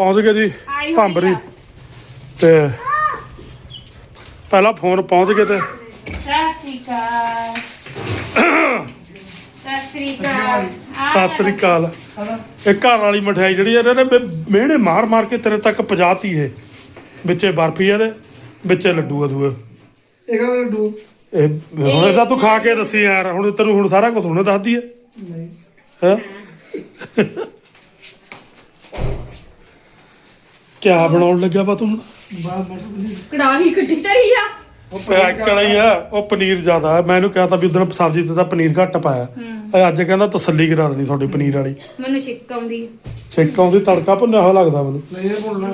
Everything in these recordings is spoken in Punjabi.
ਪਹੁੰਚ ਗਏ ਜੀ ਭੰਬਰੀ। ਤੇ ਪਹਿਲਾ ਫੋਨ ਪਹੁੰਚ ਗਏ ਤੇ। ਸਤਿ ਸ੍ਰੀ ਅਕਾਲ। ਸਤਿ ਸ੍ਰੀ ਅਕਾਲ। ਸਤਿ ਸ੍ਰੀ ਅਕਾਲ। ਇਹ ਘਰ ਵਾਲੀ ਮਠਿਆਈ ਜਿਹੜੀ ਇਹਨਾਂ ਨੇ ਮਿਹਣੇ ਮਾਰ ਮਾਰ ਕੇ ਤੇਰੇ ਤੱਕ ਪਹੁੰਚਾਤੀ ਇਹ। ਵਿੱਚੇ ਬਰਫੀ ਆ ਦੇ ਵਿੱਚੇ ਲੱਡੂ ਆ ਦੂਏ। ਇਹ ਕਹਿੰਦਾ ਲੱਡੂ? ਇਹ ਹੁਣ ਤਾਂ ਤੂੰ ਖਾ ਕੇ ਦੱਸੀ ਯਾਰ ਹੁਣ ਤੈਨੂੰ ਹੁਣ ਸਾਰਾ ਕੁਝ ਹੁਣੇ ਦੱਸਦੀ ਹੈ ਨਹੀਂ। ਹੈ? ਕਿਆ ਬਣਾਉਣ ਲੱਗਿਆ ਵਾ ਤੂੰ ਹੁਣ? ਕੜਾਹੀ ਕੱਢੀ ਤਰੀ ਆ। ਕੜਾਈ ਆ ਉਹ ਪਨੀਰ ਜ਼ਿਆਦਾ ਹੈ ਮੈਂ ਇਹਨੂੰ ਵੀ ਉਦੋਂ ਸਬਜ਼ੀ ਤੇ ਤਾਂ ਪਨੀਰ ਘੱਟ ਪਾਇਆ। ਇਹ ਅੱਜ ਕਹਿੰਦਾ ਤਸੱਲੀ ਕਰਾ ਦੇਣੀ ਤੁਹਾਡੀ ਪਨੀਰ ਵਾਲੀ। ਮੈਨੂੰ ਛਿੱਕ ਆਉਂਦੀ। ਛਿੱਕ ਆਉਂਦੀ ਤੜਕਾ ਭੁੰਨਿਆ ਹੋਇਆ ਲੱਗਦਾ ਮੈਨੂੰ। ਨਹੀਂ ਇਹ ਬੋਲਣਾ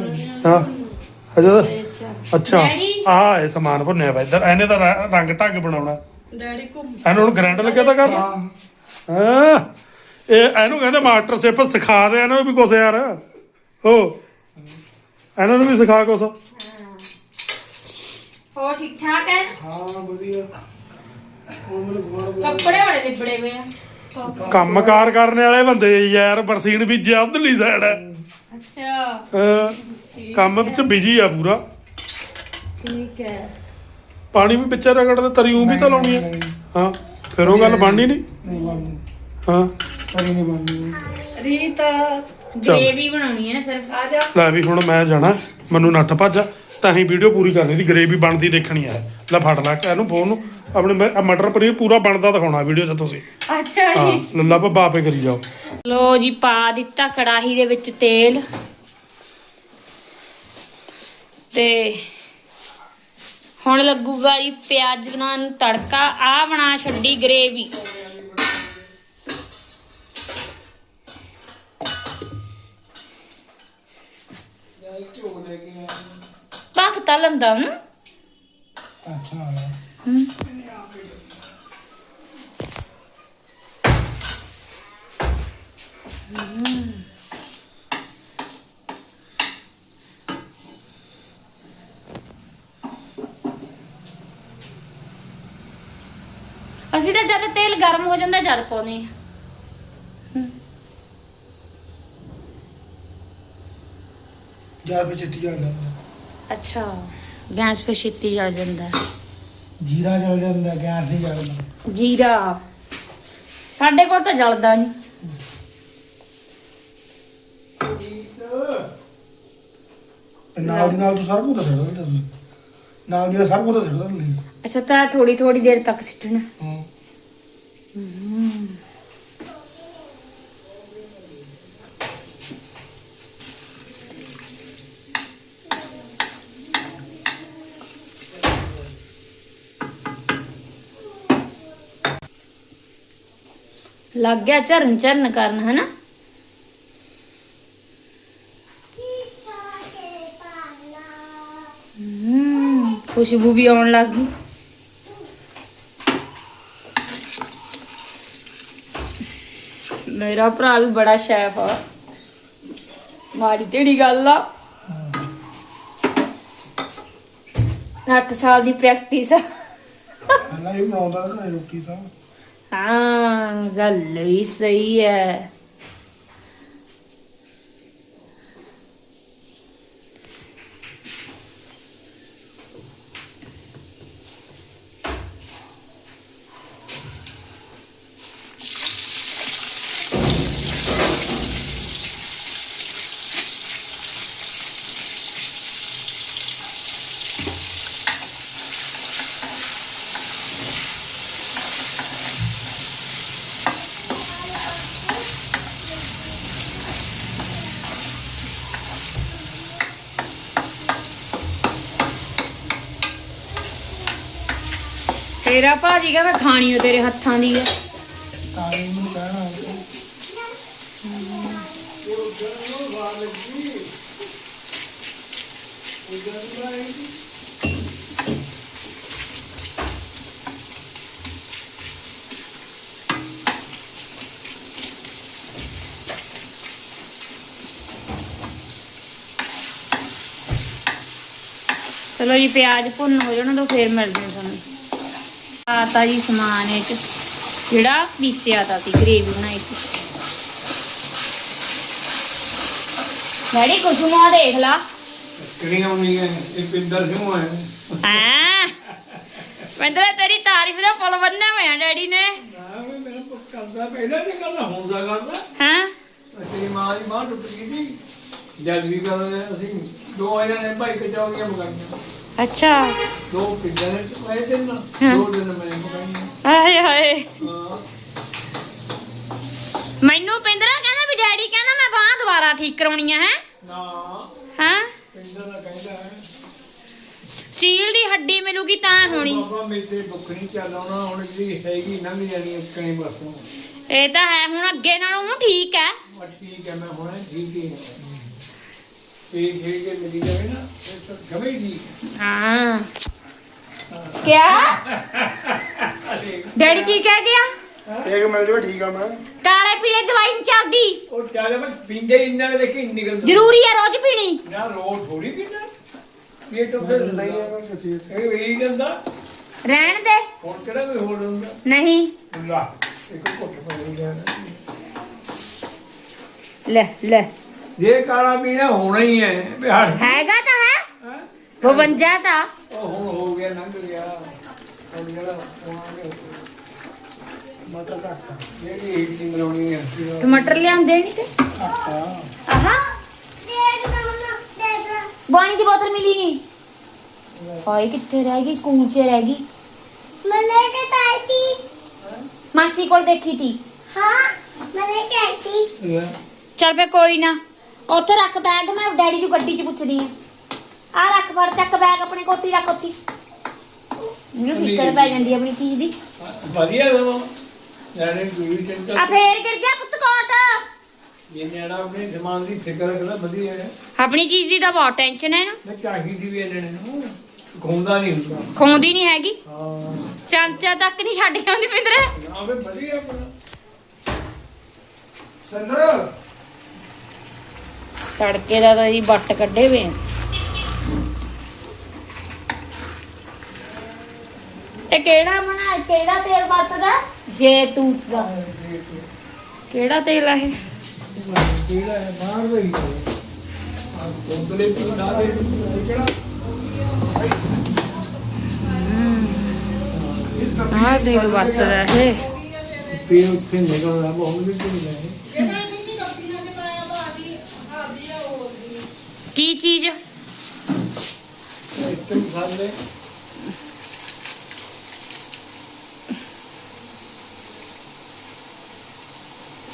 ਹਾਂ। ਹਜੇ ਤਾਂ- ਅੱਛਾ ਅੱਛਾ। ਡੈਡੀ? ਆਹ ਇਹ ਸਮਾਨ ਭੁੰਨਿਆ ਵਾ ਇੱਧਰ। ਇਹਨੇ ਤਾਂ ਰ- ਰੰਗ ਢੰਗ ਬਣਾਉਣਾ। ਡੈਡੀ ਇਹਨੂੰ ਹੁਣ ਗ੍ਰੈਂਡ ਲੱਗਿਆ ਤਾਂ ਕਰ। ਹਾਂ। ਹਾਂ। ਇਹ ਇਹਨੂੰ ਕਹਿੰਦੇ ਮਾਸਟਰ ਸ਼ੇਪ ਸਿਖਾ ਦੇ। ਇਹਨੂੰ ਵੀ ਕੁਛ ਯਾਰ। ਹੋ। ਇਹਨਾਂ ਨੂੰ ਵੀ ਸਿਖਾ ਕੁਛ। ਹੋ। ਠੀਕ ਠਾਕ ਹੈ? ਹਾਂ ਵਧੀਆ। ਉਹ ਕੱਪੜੇ ਬੜੇ ਲਿਬੜੇ ਹੋਏ ਆ। ਕੰਮਕਾਰ ਕਰਨ ਵਾਲੇ ਬੰਦੇ ਯਾਰ ਬਰਸੀਨ ਵੀ ਉਧਰਲੀ ਸਾਈਡ ਹੈ। ਅੱਛਾ। ਕੰਮ ਵਿੱਚ ਬਿਜ਼ੀ ਆ ਪੂਰਾ। ਠੀਕ ਹੈ। ਪਾਣੀ ਵੀ ਵਿੱਚੇ ਰਗੜਦੇ ਤਰੀਉਂ ਵੀ ਤਾਂ ਲਾਉਣੀ ਹੈ ਹਾਂ ਫਿਰ ਉਹ ਗੱਲ ਬਣਨੀ ਨਹੀਂ? ਨਹੀਂ ਬਣਨੀ। ਹਾਂ। ਕਰੀ ਨਹੀਂ ਬਣਨੀ। ਰੀਤ। ਗ੍ਰੇਵੀ ਬਣਾਉਣੀ ਹੈ ਨਾ ਸਿਰਫ। ਆ ਜਾ। ਲੈ ਵੀ ਹੁਣ ਮੈਂ ਜਾਣਾ ਮੈਨੂੰ ਨੱਠ ਭੱਜ ਤਾਂ ਹੀ ਵੀਡੀਓ ਪੂਰੀ ਕਰਨੀ ਦੀ ਗਰੇਵੀ ਬਣਦੀ ਦੇਖਣੀ ਆ ਲੈ ਫੜ ਲੈ ਕੇ ਇਹਨੂੰ ਫੋਨ ਨੂੰ। ਆਪਣੇ ਮ- ਆਹ ਮਟਰ ਪਨੀਰ ਪੂਰਾ ਬਣਦਾ ਦਿਖਾਉਣਾ ਵੀਡੀਓ 'ਚ ਤੁਸੀਂ। ਅੱਛਾ ਹਾਂ ਜੀ ਲੱਲਾ ਭੱਬਾ ਆਪੇ ਕਰੀ ਜਾਓ। ਲੋ ਜੀ ਪਾ ਦਿੱਤਾ ਕੜਾਹੀ ਦੇ ਵਿੱਚ ਤੇਲ। ਤੇ ਹੁਣ ਲੱਗੂਗਾ ਜੀ ਪਿਆਜ਼ ਬਣਾਉਣ ਨੂੰ ਤੜਕਾ। ਆ ਬਣਾ ਛੱਡੀ ਗਰੇਵੀ ਗਿਆ ਅਸੀਂ ਤਾਂ ਜਦ ਤੇਲ ਗਰਮ ਹੋ ਜਾਂਦਾ ਜਦ ਪਾਉਨੇ ਆ। ਜਾ ਵੀ ਚਿੱਟੀ ਜਾਂਦਾ। ਅੱਛਾ ਗੈਸ 'ਤੇ ਛੇਤੀ ਜਲ ਜਾਂਦਾ। ਜੀਰਾ ਜਲ ਜਾਂਦਾ ਗੈਸ ਨਹੀਂ ਜਲਦਾ। ਜੀਰਾ? ਸਾਡੇ ਕੋਲ ਤਾਂ ਜਲਦਾ ਨਹੀਂ ਤੇ ਨਾਲ ਦੀ ਨਾਲ ਤੂੰ ਸਾਰਾ ਕੁਝ ਦੱਸਦਾ ਤੈਨੂੰ ਨਾਲ ਦੀ ਨਾਲ ਸਾਰਾ ਕੁਝ ਦੱਸਦਾ ਤੈਨੂੰ ਅੱਛਾ ਤਾਂ ਥੋੜੀ ਥੋੜੀ ਦੇਰ ਤੱਕ ਸਿੱਟਣਾ। ਹਾਂ। ਲੱਗ ਗਿਆ ਝਰਨ ਝਰਨ ਕਰਨ ਹਨਾ? ਹਮ, ਖੁਸ਼ਬੂ ਵੀ ਆਉਣ ਲੱਗ ਗਈ। ਮੇਰਾ ਭਰਾ ਵੀ ਬੜਾ ਸ਼ੈਫ ਆ। ਮਾੜੀ ਤੇੜੀ ਗੱਲ ਆ। 8 ਸਾਲ ਦੀ ਪ੍ਰੈਕਟਿਸ ਆ। ਪਹਿਲਾਂ ਵੀ ਬਣਾਉਂਦਾ ਘਰੇ ਰੋਟੀ ਤਾਂ। ਹਾਂ ਗੱਲ ਵੀ ਸਹੀ ਹੈ ਤੇਰਾ ਭਾਜੀ ਕਹਿੰਦਾ ਖਾਣੀ ਓ ਤੇਰੇ ਹੱਥਾਂ ਦੀ ਆ। ਤਾਂ ਹੀ ਮੈਨੂੰ ਕਹਿਣਾ ਚਲੋ ਜੀ, ਪਿਆਜ਼ ਭੁੰਨ ਹੋ ਜਾਣਾ ਤਾਂ ਫੇਰ ਮਿਲਦੇ ਹਾਂ ਤੁਹਾਨੂੰ। ਆਤਾ ਜੀ ਸਮਾਨ ਇਹ ਚ। ਜਿਹੜਾ ਪੀਸਿਆ ਤਾਂ ਸੀ ਗ੍ਰੇਵੀ ਬਣਾਈ ਸੀ। ਡੈਡੀ ਕੁਸ਼ਮਾ ਦੇਖ ਲਾ। ਕਿਹੜੀਆਂ ਹੁੰਦੀਆਂ ਇਹ? ਪਿੰਦਰ ਸਿੰਘ ਹੈ? ਹਾਂ ਮੈਨੂੰ ਤੇਰੀ ਤਾਰੀਫ ਦਾ ਪੁੱਲ ਬੰਨਿਆ ਹੋਇਆ ਡੈਡੀ ਨੇ। ਨਾ ਵੀ ਮੇਰਾ ਪੁੱਤ ਕਰਦਾ ਪਹਿਲਾਂ ਨਹੀਂ ਕਰਦਾ ਹੁਣ ਦਾ ਕਰਦਾ। ਹਾਂ? ਤੇਰੀ ਮਾਂ ਦੀ ਮਾਂ ਟੁੱਟ ਗਈ ਸੀ। ਜਦ ਵੀ ਕਰਦੇ ਅਸੀਂ ਦੋ ਆਇਆ ਨੇ ਭਾਈ ਕਚੌਰੀਆਂ ਮਗਾਈਆਂ। ਅੱਛਾ। ਦੋ ਪਿੰਡਾਂ ਨੇ ਪਾਏ ਦਿਨ ਹਾਂ। ਦੋ ਦਿਨ ਮੈਂ ਮਗਾਈਆਂ ਹਾਏ। ਹਾਏ ਮੈਨੂੰ ਪਿੰਦਰਾ ਕਹਿੰਦਾ ਵੀ ਡੈਡੀ ਕਹਿੰਦਾ ਮੈਂ ਬਾਹ ਦੁਬਾਰਾ ਠੀਕ ਕਰਾਉਣੀ ਆ ਹੈ। ਨਾ। ਹਾਂ। ਦਾ ਕਹਿੰਦਾ ਹੈ। ਸੀਲ ਦੀ ਹੱਡੀ ਮਿਲੂਗੀ ਤਾਂ ਹੋਣੀ। ਬਾਬਾ ਮੇਰੇ ਤੇ ਦੁੱਖ ਨਹੀਂ ਚੱਲਾਉਣਾ ਹੁਣ ਜਿਹੜੀ ਹੈਗੀ ਲੰਘ ਜਾਣੀ ਕਈ ਬਸੋਂ। ਇਹ ਤਾਂ ਹੈ ਹੁਣ ਅੱਗੇ ਨਾਲੋਂ ਠੀਕ ਹੈ। ਠੀਕ ਹੈ ਮੈਂ ਹੁਣ ਠੀਕ ਹੀ ਹਾਂ। ਇਹ ਖੇਡ ਕੇ ਮਿਲੀ ਜਾਵੇ ਨਾ ਇਹ ਤਾਂ ਜਮੇ ਹੀ ਠੀਕ ਹਾਂ। ਕਿਆ? ਡੈਡੀ ਕੀ ਕਹਿ ਗਿਆ? ਇੱਕ ਮਿਲ ਜਾਵੇ ਠੀਕ ਆ ਮੈਂ। ਕਾਲੇ ਪੀਲੇ ਦਵਾਈ ਨਹੀਂ ਚੱਲਦੀ। ਉਹ ਚੱਲ ਮੈਂ ਪੀਂਦੇ ਇੰਨਾ ਵੇ ਦੇਖੀ ਨਿਕਲਦਾ ਜ਼ਰੂਰੀ ਹੈ ਰੋਜ਼ ਪੀਣੀ। ਨਾ ਰੋਜ਼ ਥੋੜੀ ਪੀਣਾ ਇਹ ਤਾਂ ਫਿਰ ਨਹੀਂ ਹੈਗਾ ਸੱਚੀ ਇਹ ਵੇਈ ਜਾਂਦਾ ਰਹਿਣ ਦੇ। ਹੁਣ ਕਿਹੜਾ ਕੋਈ ਹੋਰ ਹੁੰਦਾ? ਨਹੀਂ। ਲਾ ਇੱਕ ਘੁੱਟ ਪਾਣੀ ਜਾਣਾ ਲੈ ਲੈ। ये काला भी है होना ही है। बिहार हैगा तो है। हाँ? वो बन जाता। ओ हो हो गया ना तो गया और जरा मटर काटता ये भी एक चीज़ बनानी है। तो टमाटर ले आ देनी थे आहा। पानी की बोतल मिली नहीं। और कितने रहेगी स्कूल से रहेगी तो हाँ, मैं लेके आई थी। मासी को देखी थी। हाँ मैं लेके आई थी। चल पे कोई ना। ਉੱਥੇ ਰੱਖ ਬੈਗ ਮੈਂ ਡੈਡੀ ਦੀ ਗੱਡੀ 'ਚ ਪੁੱਛਦੀ ਆ ਆ ਰੱਖ ਫੜ ਚੱਕ ਬੈਗ ਆਪਣੇ ਕੋਤੀ ਰੱਖ ਉੱਥੇ। ਮੈਨੂੰ ਫਿਕਰ ਪੈ ਜਾਂਦੀ ਆਪਣੀ ਚੀਜ਼ ਦੀ। ਵਧੀਆ ਦੋ ਜਾਨੇ ਪੂਰੀ ਚਿੰਤਾ ਆ ਫੇਰ ਗਿਰ ਗਿਆ ਪੁੱਤ ਕੋਟ। ਇਹ ਨਿਆਣਾ ਆਪਣੇ ਦਿਮਾਗ ਦੀ ਫਿਕਰ ਰੱਖਦਾ ਵਧੀਆ ਹੈ। ਆਪਣੀ ਚੀਜ਼ ਦੀ ਤਾਂ ਬਹੁਤ ਟੈਨਸ਼ਨ ਹੈ ਨਾ। ਮੈਂ ਚਾਹੀਦੀ ਵੀ ਇਹਨਾਂ ਨੂੰ। ਘੁੰਮਦਾ ਨਹੀਂ ਹੁੰਦਾ। ਖੋਂਦੀ ਨਹੀਂ ਹੈਗੀ। ਹਾਂ। ਚਮਚਾ ਤੱਕ ਨਹੀਂ ਛੱਡ ਕੇ ਆਉਂਦੀ ਪਿੰਦਰ। ਨਾ ਵੇ ਵਧੀਆ ਆਪਣਾ। ਸੰਦਰ ਤੜਕੇ ਦਾ ਤਾਂ ਜੀ ਬੱਟ ਕੱਢੇ ਵੇ। ਤੇ ਕਿਹੜਾ ਬਣਾ ਕਿਹੜਾ ਤੇਲ ਵਰਤਦਾ? ਜੈਤੂਤ ਦਾ ਕਿਹੜਾ ਤੇਲ ਆ ਇਹ? ਕਿਹੜਾ ਹੈ। ਬਾਹਰ ਦਾ ਹੀ ਆ ਕੋਤਲੇ ਤੋਂ ਨਾ ਦੇ ਕਿਹੜਾ ਆਹ ਤੇਲ ਵਰਤਦਾ ਇਹ। ਤੇ ਉੱਥੇ ਨਿਕਲਦਾ ਬਹੁਤ ਵੀ ਨਹੀਂ ਹੈ ਕੀ ਚੀਜ਼? ਇੱਕ ਮਸਾਲੇ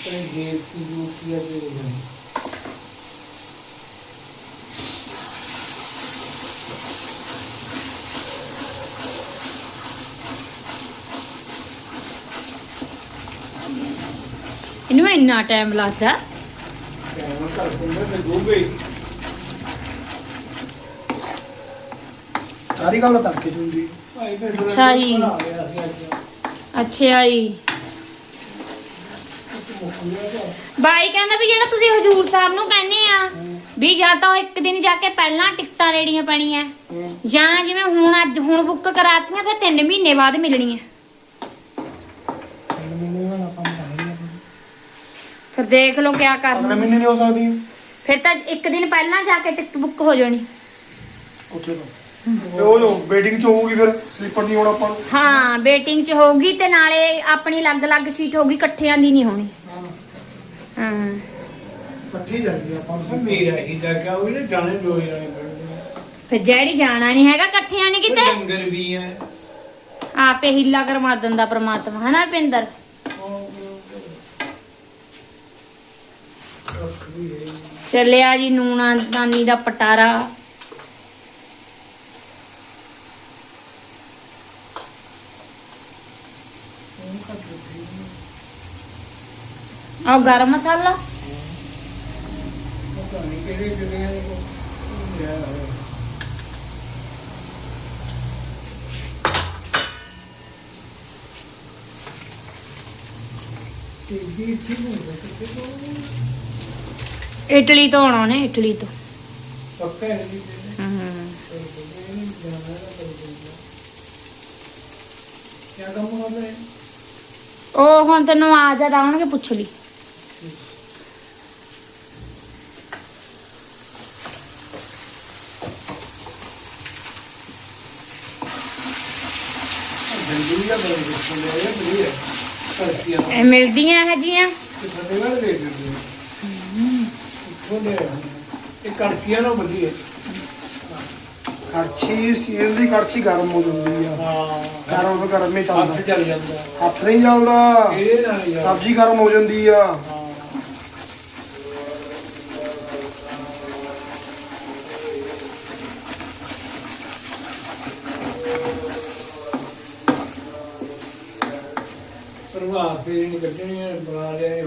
ਤੇ ਦੇ ਇਹਨੂੰ ਇੰਨਾ ਟਾਈਮ ਲੱਗਦਾ। ਕਰ ਦਿੰਦਾ ਤੇ ਗੋਬੇ ਸਾਰੀ ਗੱਲ ਤਾਂ ਤੜਕੇ ਚ ਹੁੰਦੀ ਭਾਈ ਅੱਛਾ ਜੀ। ਬਣਾ ਲਿਆ ਸੀ ਅੱਜ। ਅੱਛਾ ਜੀ। ਬਾਈ ਕਹਿੰਦਾ ਵੀ ਜਿਹੜਾ ਤੁਸੀਂ ਹਜੂਰ ਸਾਹਿਬ ਨੂੰ ਕਹਿੰਦੇ ਆ ਵੀ ਜਾਂ ਤਾਂ ਉਹ ਇੱਕ ਦਿਨ ਜਾ ਕੇ ਪਹਿਲਾਂ ਟਿਕਟਾਂ ਲੈਣੀਆਂ ਪੈਣੀਆਂ ਜਾਂ ਜਿਵੇਂ ਹੁਣ ਅੱਜ ਹੁਣ ਬੁੱਕ ਕਰਾਤੀਆਂ ਫਿਰ 3 ਮਹੀਨੇ ਬਾਅਦ ਮਿਲਣੀਆਂ। ਅਗਲੇ ਮਹੀਨੇ ਨਾਲ ਆਪਾਂ ਨੂੰ ਤਾਂ ਨਹੀਂ ਫਿਰ ਦੇਖ ਲਓ ਕਿਆ ਅਗਲੇ ਕਰਨਾ ਮਹੀਨੇ ਨਹੀਂ ਹੋ ਸਕਦੀ ਫਿਰ ਤਾਂ ਇੱਕ ਦਿਨ ਪਹਿਲਾਂ ਜਾ ਕੇ ਟਿਕਟ ਬੁੱਕ ਹੋ ਜਾਣੀ। ਉੱਥੇ ਤੋਂ। ਤੇ ਉਹ ਜੋ ਵੇਟਿੰਗ ਚ ਹੋਊਗੀ ਫਿਰ ਸਲੀਪਰ ਨਹੀਂ ਹੋਣਾ ਆਪਾਂ ਨੂੰ। ਹਾਂ ਵੇਟਿੰਗ 'ਚ ਹੋਊਗੀ ਤੇ ਨਾਲੇ ਆਪਣੀ ਅਲੱਗ-ਅਲੱਗ ਸੀਟ ਹੋਊਗੀ ਇਕੱਠਿਆਂ ਦੀ ਨਹੀਂ ਹੋਣੀ। ਹਾਂ। ਇਕੱਠੀ ਜਾਂਦੀ ਆ ਆਪਾਂ ਨੂੰ। ਮੇਰਾ ਹੀ ਦਾ ਕਿਆ ਉਹ ਨੇ ਜਾਣੇ ਦੋ ਜਾਣੇ ਪੜਦੇ ਫਿਰ ਜਿਹੜੀ ਜਾਣਾ ਨਹੀਂ ਹੈਗਾ ਇਕੱਠਿਆਂ ਨਹੀਂ ਕਿਤੇ? ਡੰਗਰ ਵੀ ਹੈ ਆਪੇ ਹੀਲਾ ਕਰਵਾ ਦਿੰਦਾ ਪ੍ਰਮਾਤਮਾ ਹਨਾ ਪਿੰਦਰ ਚੱਲਿਆ ਜੀ ਨੂਣਾ ਨਾਨੀ ਦਾ ਪਟਾਰਾ ਆਹ ਗਰਮ ਮਸਾਲਾ ਪਤਾ ਨਹੀਂ ਕਿਹੜੇ ਕਿਹੜੇ ਨੇ ਕੋ ਲਿਆ ਹੋਇਆ। ਤੇ ਜੀ ਠੀਕ ਹੋ ਗਿਆ ਕਿਤੇ ਤੋਂ ਇਟਲੀ ਤੋਂ ਆਉਣਾ ਨੇ ਇਟਲੀ ਤੋਂ। ਪੱਕਾ ਹੈ ਜੀ ਹਮ। ਕੀ ਕੰਮ ਕਰਦਾ? ਹੈ ਉਹ ਹੁਣ ਤੈਨੂੰ ਆ ਜਾ ਆਉਣਗੇ, ਪੁੱਛ ਲਈ। ਇਹ ਮਿਲਦੀਆਂ ਹੈ ਜੀਆਂ। ਇਹ ਕੜਕੀਆਂ ਨਾਲ ਬੰਦੀ ਹੈ ਕੜਛੀ ਸਟੀਲ ਦੀ ਕੜਛੀ ਗਰਮ ਹੋ ਜਾਂਦੀ ਆ। ਹਾਂ। ਗਰਮ ਤੋਂ ਗਰਮ ਹੀ ਚੱਲਦਾ। ਹੱਥ ਚੱਲ ਜਾਂਦਾ। ਹੱਥ ਨਹੀਂ ਚੱਲਦਾ। ਇਹ ਨਾਲ ਯਾਰ। ਸਬਜ਼ੀ ਗਰਮ ਹੋ ਜਾਂਦੀ ਆ। ਹਾਂ। ਪ੍ਰਭਾਵ ਫੇਰ ਨਹੀਂ ਕੱਢਣੀ ਬਣਾ ਲਿਆ ਇਹ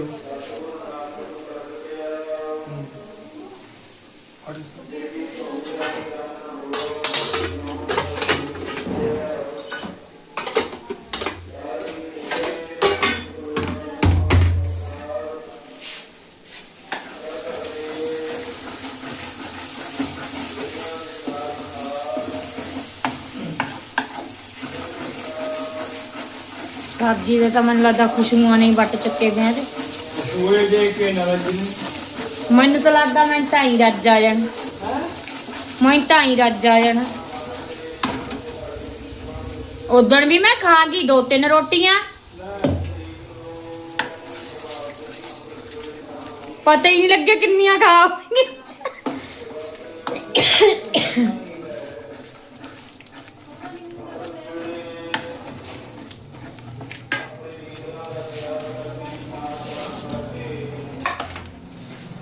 ਸਬਜ਼ੀ ਦੇ ਤਾਂ ਮੈਨੂੰ ਲੱਗਦਾ ਖੁਸ਼ਬੂਆਂ ਨਹੀਂ ਵੱਟ ਚੱਕੇ ਗਏ। ਤੇ ਸੂਏ ਦੇ ਕੇ ਜੀ ਮੈਨੂੰ ਤਾਂ ਲੱਗਦਾ ਮੈਂ ਤਾਂ ਹੀ ਰੱਜ ਆ ਜਾਣ। ਮੈਂ ਤਾਂ ਹੀ ਰੱਜ ਆ ਜਾਣਾ। ਉਦਣ ਵੀ ਮੈਂ ਖਾ ਗਈ ਦੋ ਤਿੰਨ ਰੋਟੀਆਂ। ਪਤਾ ਹੀ ਨਹੀਂ ਲੱਗਿਆ ਕਿੰਨੀਆਂ ਖਾ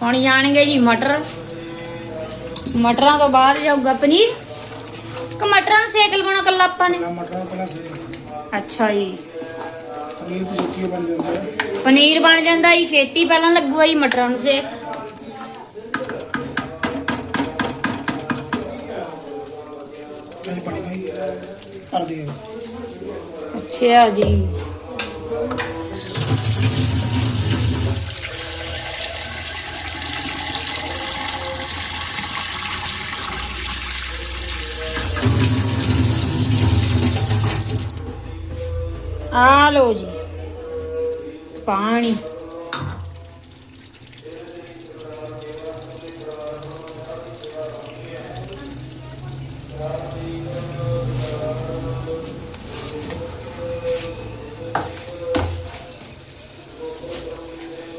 ਹੁਣ ਜਾਣਗੇ ਜੀ ਮਟਰ। ਮਟਰਾਂ ਤੋਂ ਬਾਅਦ ਜਾਊਗਾ ਪਨੀਰ। ਕਿ ਮਟਰਾਂ ਨੂੰ ਸੇਕ ਲਵਾਉਣਾ ਕੱਲਾ ਆਪਾਂ ਨੇ। ਮਟਰਾਂ ਪਹਿਲਾਂ ਅੱਛਾ ਜੀ। ਪਨੀਰ ਦੀ ਬਣ ਜਾਂਦਾ ਹੈ। ਪਨੀਰ ਬਣ ਜਾਂਦਾ ਜੀ ਛੇਤੀ ਪਹਿਲਾਂ ਲੱਗੂਗਾ ਜੀ ਮਟਰਾਂ ਨੂੰ ਸੇਕ। ਕਰ ਦੇ ਅੱਛਾ ਜੀ। ਆ ਲੋ ਜੀ। ਪਾਣੀ।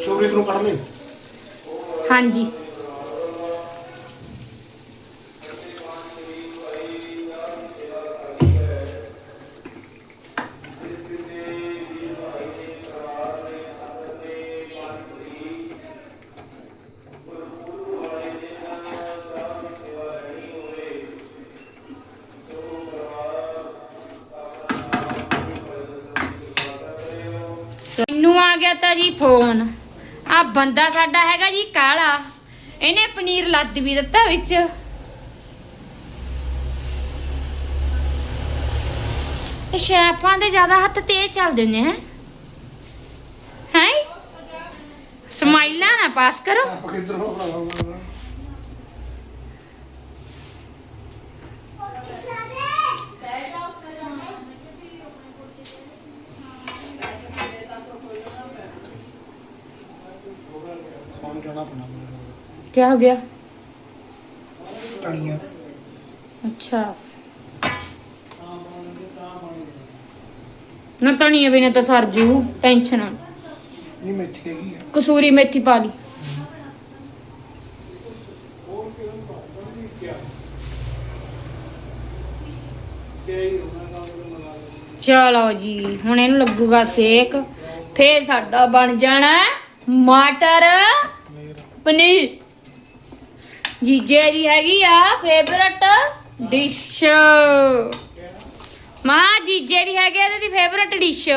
ਸ਼ੋਰੀਤ ਨੂੰ ਕੱਢ ਲੈ ਹਾਂਜੀ। ਤਾਂ ਜੀ ਫੋਨ। ਆ ਬੰਦਾ ਸਾਡਾ ਹੈਗਾ ਜੀ ਕਾਲਾ। ਇਹਨੇ ਪਨੀਰ ਲੱਦ ਵੀ ਦਿੱਤਾ ਵਿੱਚ। ਇਹ ਸ਼ੈਫਾਂ ਦੇ ਜ਼ਿਆਦਾ ਹੱਥ ਤੇਜ਼ ਚੱਲਦੇ ਨੇ, ਹੈ? ਹੈ? ਸਮਾਈਲਾਂ ਨਾ ਪਾਸ ਕਰੋ। ਆਪ ਕਿੱਧਰ ਸੌਣ ਜਾਣਾ ਪਣਾ ਕੀ ਹੋ ਗਿਆ? ਟਣੀਆਂ ਅੱਛਾ। ਨਾ ਤਣੀਏ ਬਿਨਾ ਤਾਂ ਸਰਜੂ ਟੈਨਸ਼ਨ। ਨਾ ਨਹੀਂ ਮੇਥੀ ਹੈਗੀ ਆ। ਕਸੂਰੀ ਮੇਥੀ ਪਾ ਲਈ। ਚਲੋ ਜੀ ਹੁਣ ਇਹਨੂੰ ਲੱਗੂਗਾ ਸੇਕ। ਫੇਰ ਸਾਡਾ ਬਣ ਜਾਣਾ ਮਟਰ ਪਨੀਰ। ਜੀਜੇ ਦੀ ਹੈਗੀ ਆ ਫੇਵਰਟ ਡਿਸ਼ ਮਾਂ ਜੀਜੇ ਦੀ ਹੈਗੀ ਆ ਇਹਦੀ ਫੇਵਰਟ ਡਿਸ਼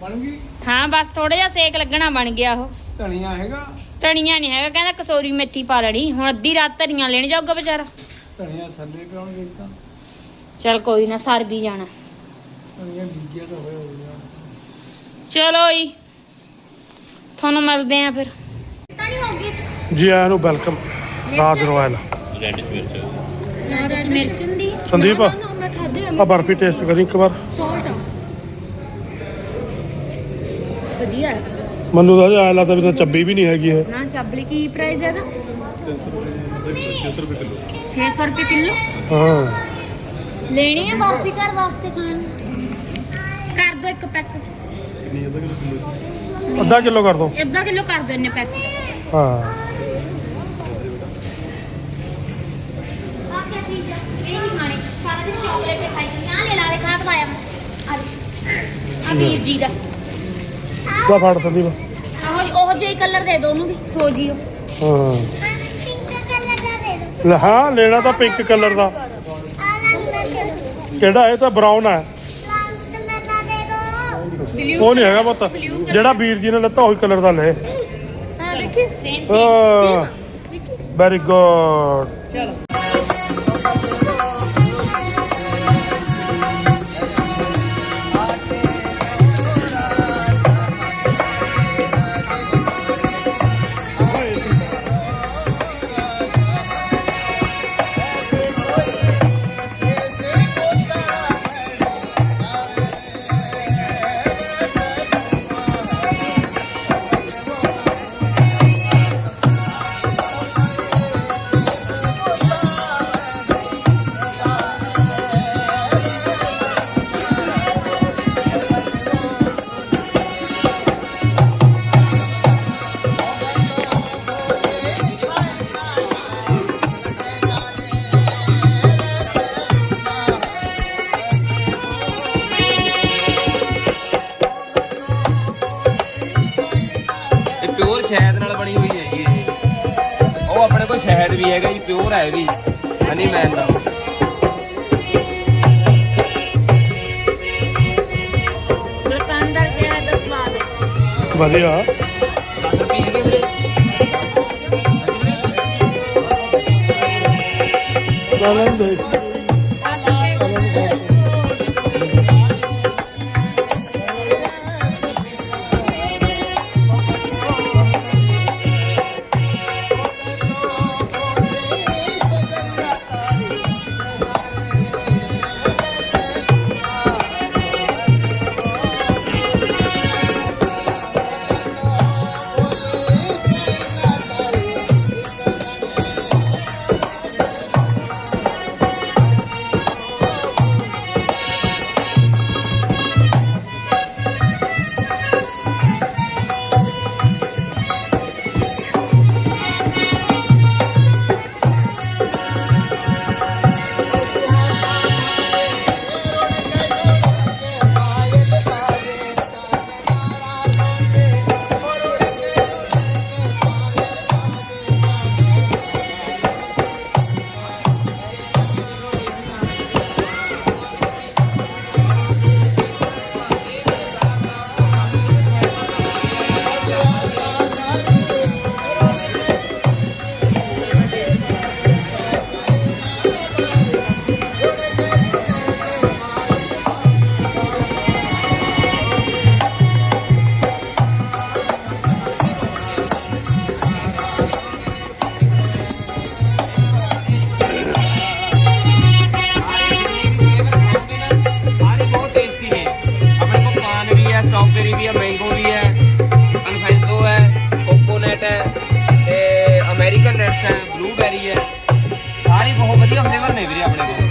ਬਣ ਗਈ ਹਾਂ ਬਸ ਥੋੜਾ ਜਿਹਾ ਸੇਕ ਲੱਗਣਾ ਬਣ ਗਿਆ ਉਹ। ਧਨੀਆ ਹੈਗਾ। ਧਨੀਆ ਨਹੀਂ ਹੈਗਾ ਕਹਿੰਦਾ ਕਸੂਰੀ ਮੇਥੀ ਪਾ ਲੈਣੀ। ਹੁਣ ਅੱਧੀ ਰਾਤ ਧਨੀਆ ਲੈਣ ਜਾਊਗਾ ਵਿਚਾਰਾ। ਧਨੀਆ ਥੱਲੇ ਗਈ ਤਾਂ। ਚਲ ਕੋਈ ਨਾ ਸਰ ਵੀ ਜਾਣਾ। ਧਨੀਆ ਬੀਜਿਆ ਤਾਂ ਹੋਇਆ ਚਲੋ ਜੀ। ਤੁਹਾਨੂੰ ਮਿਲਦੇ ਆ ਫਿਰ। ਜੀ ਆਇਆਂ ਨੂੰ ਵੈਲਕਮ ਰਾਜ ਰੋਇਲ ਰੈਡ ਮਿਰਚ ਨਾ। ਮਿਰਚ ਹੁੰਦੀ ਸੰਦੀਪ ਨਾ, ਨਾ, ਮੈਂ ਖਾਦੇ ਆ। ਬਰਫੀ ਟੇਸਟ ਕਰੀ ਇੱਕ ਵਾਰ। ਸੌਲਟ ਆ। ਵਧੀਆ ਹੈ। ਮੈਨੂੰ ਤਾਂ ਆਇਆ ਲੱਗਦਾ ਵੀ ਤਾਂ ਚੱਬੀ ਵੀ ਨਹੀਂ ਹੈਗੀ ਇਹ। ਨਾ ਚਾਬਲੀ ਕੀ ਪ੍ਰਾਈਸ ਹੈ ਇਹਦਾ? 600 ਰੁਪਏ ਕਿਲੋ 600 ਰੁਪਏ ਕਿਲੋ। ਹਾਂ। ਲੈਣੀ ਹੈ ਬਰਫੀ ਘਰ ਵਾਸਤੇ ਖਾਣ। ਕਰ ਦੋ ਇੱਕ ਪੈਕ ਅੱਧਾ ਕਿਲੋ ਕਰ ਦੋ। ਅੱਧਾ ਕਿਲੋ ਕਰ ਦੋ ਇੰਨੇ ਪੈਕ ਹਾਂ ਆ ਕੀ ਚੀਜ਼ ਆ ਇਹ ਨਹੀਂ ਖਾਣੇ ਸਾਰਾ ਦਿਨ ਚਾਕਲੇਟ ਖਾਈ ਨਾ ਲੈ ਲਾ ਦੇ ਖਾਦ ਪਾਇਆ ਆ ਵੀਰ ਜੀ ਦਾ ਦਾ ਫੜ ਸੰਦੀਪ। ਆਹੋ ਉਹ ਜਿਹੀ ਕਲਰ ਦੇ ਦੋ ਉਹਨੂੰ ਵੀ ਫਰੋਜੀ ਹਾਂ। ਪਿੰਕ ਕਲਰ ਦਾ ਦੇ ਦੋ ਲੈ ਹਾਂ ਲੈਣਾ ਤਾਂ ਪਿੰਕ ਕਲਰ ਦਾ। ਆ ਰੰਗ ਦਾ ਦੇ ਦੋ ਕਿਹੜਾ ਇਹ ਤਾਂ ਬਰਾਊਨ ਹੈ ਰੰਗ ਕਲਰ ਦਾ ਦੇ ਦੋ ਉਹ ਨਹੀਂ ਹੈਗਾ ਪੁੱਤ। ਜਿਹੜਾ ਵੀਰ ਜੀ ਨੇ ਲੱਤਾ ਉਹੀ ਕਲਰ ਦਾ ਲੈ। ਹਾਂ ਦੇਖੀ। ਵੈਰੀ ਗੁੱਡ ਹੈ ਵੀ ਹਨੀ ਮੈਨ ਦਾ। ਦੁਕਾਨਦਾਰ ਵਧੀਆ। 10 ਰੁਪਏ ਹੈਗੇ ਵੀਰੇ। ਲੈ ਲੈਂਦੇ ਸਟ੍ਰਾਬੇਰੀ ਹੈ ਮੈਂਗੋ ਹੈ ਅਨਫੈਂਸੋ ਹੈ ਕੋਕੋਨਟ ਹੈ ਤੇ ਅਮਰੀਕਨ ਨਟਸ ਹੈ, ਬਲੂਬੈਰੀ ਹੈ। ਸਾਰੇ ਬਹੁਤ ਵਧੀਆ ਫਲੇਵਰ ਨੇ ਵੀਰੇ ਆਪਣੇ ਕੋਲ।